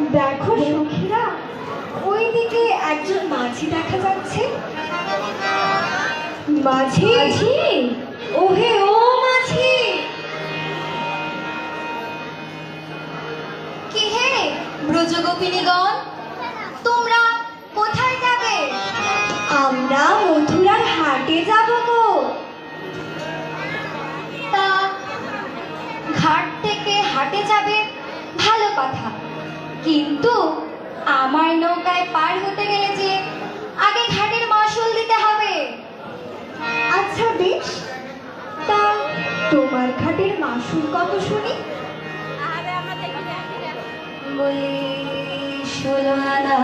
দেখো সখীরা ওইদিকে একজন মাঝি দেখা যাচ্ছে। মাঝি? মাঝি? ওহে ও মাঝি! কি হে ব্রজগোপিনীগণ? তোমরা কোথায় যাবে? আমরা মথুরার হাটে যাব গো। তা ঘাট থেকে হাটে যাবে? ভালো কথা। কিন্তু আমার নৌকায় পার হতে গেলে যে আগে ঘাটের মাসুল দিতে হবে। আচ্ছা বেশ। তা তোমার ঘাটের মাসুল কত শুনি? বলি ষোলো আনা।